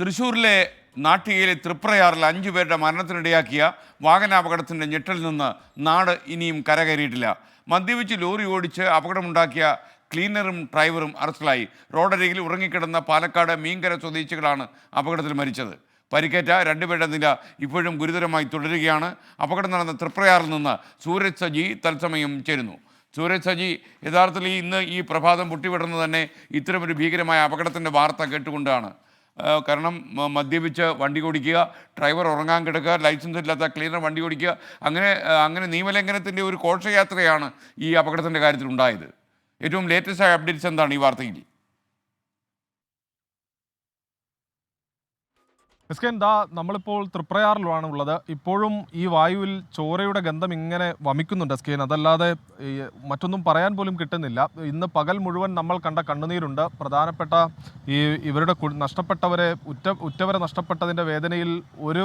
തൃശ്ശൂരിലെ നാട്ടികയിലെ തൃപ്രയാറിൽ അഞ്ചു പേരുടെ മരണത്തിനിടയാക്കിയ വാഹനാപകടത്തിന്റെ ഞെട്ടലിൽ നിന്ന് നാട് ഇനിയും കരകയറിയിട്ടില്ല. മദ്യപിച്ച് ലോറി ഓടിച്ച് അപകടമുണ്ടാക്കിയ ക്ലീനറും ഡ്രൈവറും അറസ്റ്റിലായി. റോഡരികിൽ ഉറങ്ങിക്കിടന്ന പാലക്കാട് മീൻകര സ്വദേശികളാണ് അപകടത്തിൽ മരിച്ചത്. പരിക്കേറ്റ രണ്ടുപേരുടെ നില ഇപ്പോഴും ഗുരുതരമായി തുടരുകയാണ്. അപകടം നടന്ന തൃപ്രയാറിൽ നിന്ന് സൂരജ് സജി തത്സമയം ചേരുന്നു. സൂരജ് സജി യഥാർത്ഥത്തിൽ ഇന്ന് ഈ പ്രഭാതം പൊട്ടിവിടുന്നത് തന്നെ ഇത്തരമൊരു ഭീകരമായ അപകടത്തിന്റെ വാർത്ത കേട്ടുകൊണ്ടാണ്. കാരണം മദ്യപിച്ച് വണ്ടി ഓടിക്കുക ഡ്രൈവർ ഉറങ്ങാൻ കിടക്കുക ലൈസൻസ് ഇല്ലാത്ത ക്ലീനർ വണ്ടി ഓടിക്കുക അങ്ങനെ അങ്ങനെ നിയമലംഘനത്തിന്റെ ഒരു ഘോഷയാത്രയാണ് ഈ അപകടത്തിന്റെ കാര്യത്തിൽ ഉണ്ടായത് ഏറ്റവും ലേറ്റസ്റ്റ് ആയ അപ്ഡേറ്റ്സ് എന്താണ് ഈ വാർത്തയിൽ? കെ ദാ നമ്മളിപ്പോൾ തൃപ്രയാറിലാണ് ഉള്ളത്. ഇപ്പോഴും ഈ വായുവിൽ ചോരയുടെ ഗന്ധം ഇങ്ങനെ വമിക്കുന്നുണ്ട് എസ് കെൻ അതല്ലാതെ മറ്റൊന്നും പറയാൻ പോലും കിട്ടുന്നില്ല. ഇന്ന് പകൽ മുഴുവൻ നമ്മൾ കണ്ട കണ്ണുനീരുണ്ട്. പ്രധാനപ്പെട്ട ഈ ഇവരുടെ നഷ്ടപ്പെട്ടവരെ ഉറ്റ ഉറ്റവരെ നഷ്ടപ്പെട്ടതിന്റെ വേദനയിൽ ഒരു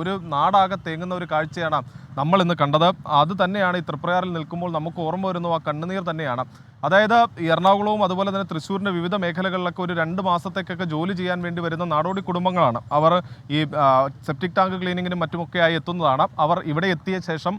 ഒരു നാടാകെ തേങ്ങുന്ന ഒരു കാഴ്ചയാണ് നമ്മൾ ഇന്ന് കണ്ടത് അത് തന്നെയാണ് ഈ തൃപ്രയാറിൽ നിൽക്കുമ്പോൾ നമുക്ക് ഓർമ്മ വരുന്ന ആ കണ്ണുനീർ തന്നെയാണ്. അതായത് എറണാകുളവും അതുപോലെ തന്നെ തൃശ്ശൂരിന്റെ വിവിധ മേഖലകളിലൊക്കെ ഒരു രണ്ട് മാസത്തേക്കൊക്കെ ജോലി ചെയ്യാൻ വേണ്ടി വരുന്ന നാടോടി കുടുംബങ്ങളാണ്. അവർ ഈ സെപ്റ്റിക് ടാങ്ക് ക്ലീനിങ്ങിനും മറ്റുമൊക്കെയായി എത്തുന്നതാണ്. അവർ ഇവിടെ എത്തിയ ശേഷം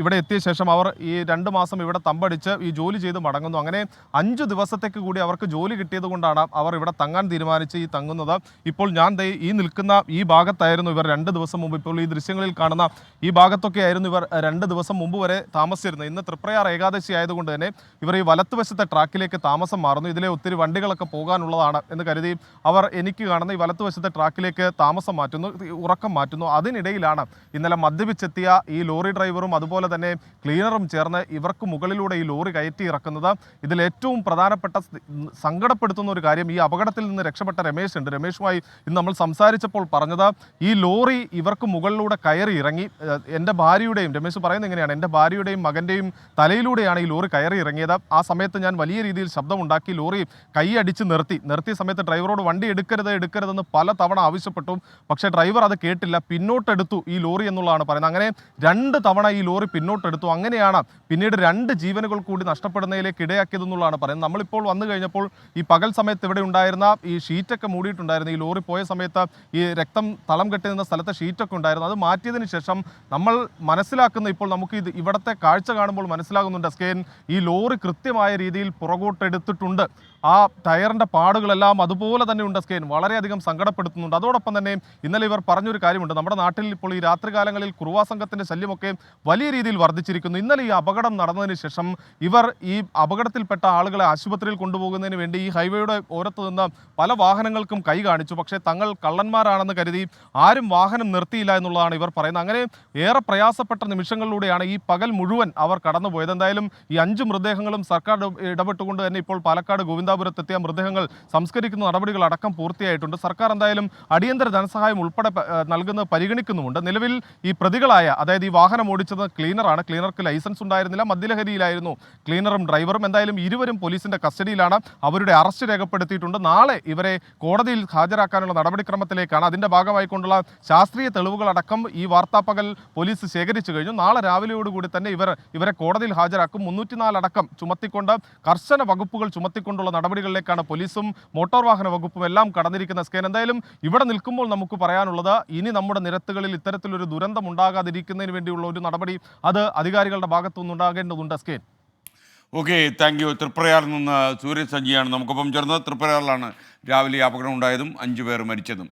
ഇവിടെ എത്തിയ ശേഷം അവർ ഈ രണ്ട് മാസം ഇവിടെ തമ്പടിച്ച് ഈ ജോലി ചെയ്ത് മടങ്ങുന്നു. അങ്ങനെ അഞ്ച് ദിവസത്തേക്ക് കൂടി അവർക്ക് ജോലി കിട്ടിയത് കൊണ്ടാണ് അവർ ഇവിടെ തങ്ങാൻ തീരുമാനിച്ച് ഈ തങ്ങുന്നത്. ഇപ്പോൾ ഞാൻ ഈ നിൽക്കുന്ന ഈ ഭാഗത്തായിരുന്നു ഇവർ രണ്ട് ദിവസം മുമ്പ്. ഇപ്പോൾ ഈ ദൃശ്യങ്ങളിൽ കാണുന്ന ഈ ഭാഗത്തൊക്കെ ആയിരുന്നു ഇവർ രണ്ട് ദിവസം മുമ്പ് വരെ താമസിച്ചിരുന്നത്. ഇന്ന് തൃപ്രയാർ ഏകാദശി ആയതുകൊണ്ട് തന്നെ ഇവർ ഈ വലത്തുവശത്തെ ട്രാക്കിലേക്ക് താമസം മാറുന്നു. ഇതിലെ ഒത്തിരി വണ്ടികളൊക്കെ പോകാനുള്ളതാണ് എന്ന് കരുതി അവർ എനിക്ക് കാണുന്ന ഈ വലത്തുവശത്തെ ട്രാക്കിലേക്ക് താമസം മാറ്റുന്നു ഉറക്കം മാറ്റുന്നു. അതിനിടയിലാണ് ഇന്നലെ മദ്യപിച്ചെത്തിയ ഈ ലോറി ഡ്രൈവറും അതുപോലെ തന്നെ ക്ലീനറും ചേർന്ന് ഇവർക്ക് മുകളിലൂടെ ഈ ലോറി കയറ്റി ഇറക്കുന്നത്. ഇതിൽ ഏറ്റവും പ്രധാനപ്പെട്ട സങ്കടപ്പെടുത്തുന്ന ഒരു കാര്യം ഈ അപകടത്തിൽ നിന്ന് രക്ഷപ്പെട്ട രമേശ് ഉണ്ട്. രമേശുമായി ഇന്ന് നമ്മൾ സംസാരിച്ചപ്പോൾ പറഞ്ഞത് ഈ ലോറി ഇവർക്ക് മുകളിലൂടെ കയറി ഇറങ്ങി എന്റെ ഭാര്യയുടെയും രമേശ് പറയുന്നത് എങ്ങനെയാണ്? എന്റെ ഭാര്യയുടെയും മകന്റെയും തലയിലൂടെയാണ് ഈ ലോറി കയറി ഇറങ്ങിയത്. ആ സമയത്ത് ഞാൻ വലിയ രീതിയിൽ ശബ്ദമുണ്ടാക്കി ലോറി കൈയടിച്ച് നിർത്തി. നിർത്തിയ സമയത്ത് ഡ്രൈവറോട് വണ്ടി എടുക്കരുത് എടുക്കരുതെന്ന് പല തവണ ആവശ്യപ്പെട്ടു. പക്ഷേ ഡ്രൈവർ അത് കേട്ടില്ല. പിന്നോട്ടെടുത്തു ഈ ലോറി എന്നുള്ളതാണ് പറയുന്നത്. അങ്ങനെ രണ്ട് തവണ ലോറി പിന്നോട്ടെടുത്തു. അങ്ങനെയാണ് പിന്നീട് രണ്ട് ജീവനുകൾ കൂടി നഷ്ടപ്പെടുന്നതിലേക്ക് ഇടയാക്കിയതെന്നുള്ളതാണ് പറയുന്നത്. നമ്മളിപ്പോൾ വന്നു കഴിഞ്ഞപ്പോൾ ഈ പകൽ സമയത്ത് ഇവിടെ ഉണ്ടായിരുന്ന ഈ ഷീറ്റൊക്കെ മൂടിയിട്ടുണ്ടായിരുന്നു. ഈ ലോറി പോയ സമയത്ത് ഈ രക്തം തളം കെട്ടി നിന്ന സ്ഥലത്തെ ഷീറ്റൊക്കെ ഉണ്ടായിരുന്നു. അത് മാറ്റിയതിന് ശേഷം നമ്മൾ മനസ്സിലാക്കുന്ന ഇപ്പോൾ നമുക്ക് ഇത് ഇവിടുത്തെ കാഴ്ച കാണുമ്പോൾ മനസ്സിലാകുന്നുണ്ട് സ്കെയിൻ ഈ ലോറി കൃത്യമായ രീതിയിൽ പുറകോട്ടെടുത്തിട്ടുണ്ട്. ആ ടയറിന്റെ പാടുകളെല്ലാം അതുപോലെ തന്നെ ഉണ്ട് സ്കെയിൻ വളരെയധികം സങ്കടപ്പെടുത്തുന്നുണ്ട്. അതോടൊപ്പം തന്നെ ഇന്നലെ ഇവർ പറഞ്ഞൊരു കാര്യമുണ്ട്. നമ്മുടെ നാട്ടിൽ ഇപ്പോൾ ഈ രാത്രികാലങ്ങളിൽ കുറുവാ സംഘത്തിന്റെ ശല്യമൊക്കെ വലിയ രീതിയിൽ വർദ്ധിച്ചിരിക്കുന്നു. ഇന്നലെ ഈ അപകടം നടന്നതിന് ശേഷം ഇവർ ഈ അപകടത്തിൽപ്പെട്ട ആളുകളെ ആശുപത്രിയിൽ കൊണ്ടുപോകുന്നതിന് വേണ്ടി ഈ ഹൈവേയുടെ ഓരത്ത് നിന്ന് പല വാഹനങ്ങൾക്കും കൈ കാണിച്ചു. പക്ഷേ തങ്ങൾ കള്ളന്മാരാണെന്ന് കരുതി ആരും വാഹനം നിർത്തിയില്ല എന്നുള്ളതാണ് ഇവർ പറയുന്നത്. അങ്ങനെ ഏറെ പ്രയാസപ്പെട്ട നിമിഷങ്ങളിലൂടെയാണ് ഈ പകൽ മുഴുവൻ അവർ കടന്നുപോയത്. എന്തായാലും ഈ അഞ്ച് മൃതദേഹങ്ങളും സർക്കാർ ഇട- ഇടപെട്ടുകൊണ്ട് തന്നെ ഇപ്പോൾ പാലക്കാട് ഗോവിന്ദാപുരത്തെത്തിയ മൃതദേഹങ്ങൾ സംസ്കരിക്കുന്ന നടപടികൾ അടക്കം പൂർത്തിയായിട്ടുണ്ട്. സർക്കാർ എന്തായാലും അടിയന്തര ധനസഹായം ഉൾപ്പെടെ നൽകുന്നത് പരിഗണിക്കുന്നുമുണ്ട്. നിലവിൽ ഈ പ്രതികളായ അതായത് ഈ വാഹനം ഓടിച്ചത് ക്ലീനറാണ്. ക്ലീനർക്ക് ലൈസൻസ് ഉണ്ടായിരുന്നില്ല. മദ്യലഹരിയിലായിരുന്നു. ക്ലീനറും ഡ്രൈവറും എന്തായാലും ഇരുവരും പോലീസിന്റെ കസ്റ്റഡിയിലാണ്. അവരുടെ അറസ്റ്റ് രേഖപ്പെടുത്തിയിട്ടുണ്ട്. നാളെ ഇവരെ കോടതിയിൽ ഹാജരാക്കാനുള്ള നടപടിക്രമത്തിലേക്കാണ്. അതിന്റെ ഭാഗമായിക്കൊണ്ടുള്ള ശാസ്ത്രീയ തെളിവുകളടക്കം ഈ വാർത്താപ്പകൽ പോലീസ് ശേഖരിച്ചു കഴിഞ്ഞു. നാളെ രാവിലെയോടുകൂടി തന്നെ ഇവർ ഇവരെ കോടതിയിൽ ഹാജരാക്കും. മുന്നൂറ്റിനാല് അടക്കം ചുമത്തിക്കൊണ്ട് കർശന വകുപ്പുകൾ ചുമത്തിക്കൊണ്ടുള്ള നടപടികളിലേക്കാണ് പോലീസും മോട്ടോർ വാഹന വകുപ്പും എല്ലാം കടന്നിരിക്കുന്ന സ്കേൻ. എന്തായാലും ഇവിടെ നിൽക്കുമ്പോൾ നമുക്ക് പറയാനുള്ളത് ഇനി നമ്മുടെ നിരത്തുകളിൽ ഇത്തരത്തിലൊരു ദുരന്തം ഉണ്ടാകാതിരിക്കുന്നതിന് വേണ്ടിയുള്ള ഒരു നടപടി അത് അധികാരികളുടെ ഭാഗത്തുനിന്ന് ഉണ്ടാകേണ്ടതുണ്ട് സ്കേൻ ഓക്കെ താങ്ക് യു. തൃപ്രയാറിൽ നിന്ന് സൂര്യ സജിയാണ് നമുക്കൊപ്പം ചേർന്നത് തൃപ്രയാറിലാണ് രാവിലെ അപകടം ഉണ്ടായതും അഞ്ചു പേർ മരിച്ചതും.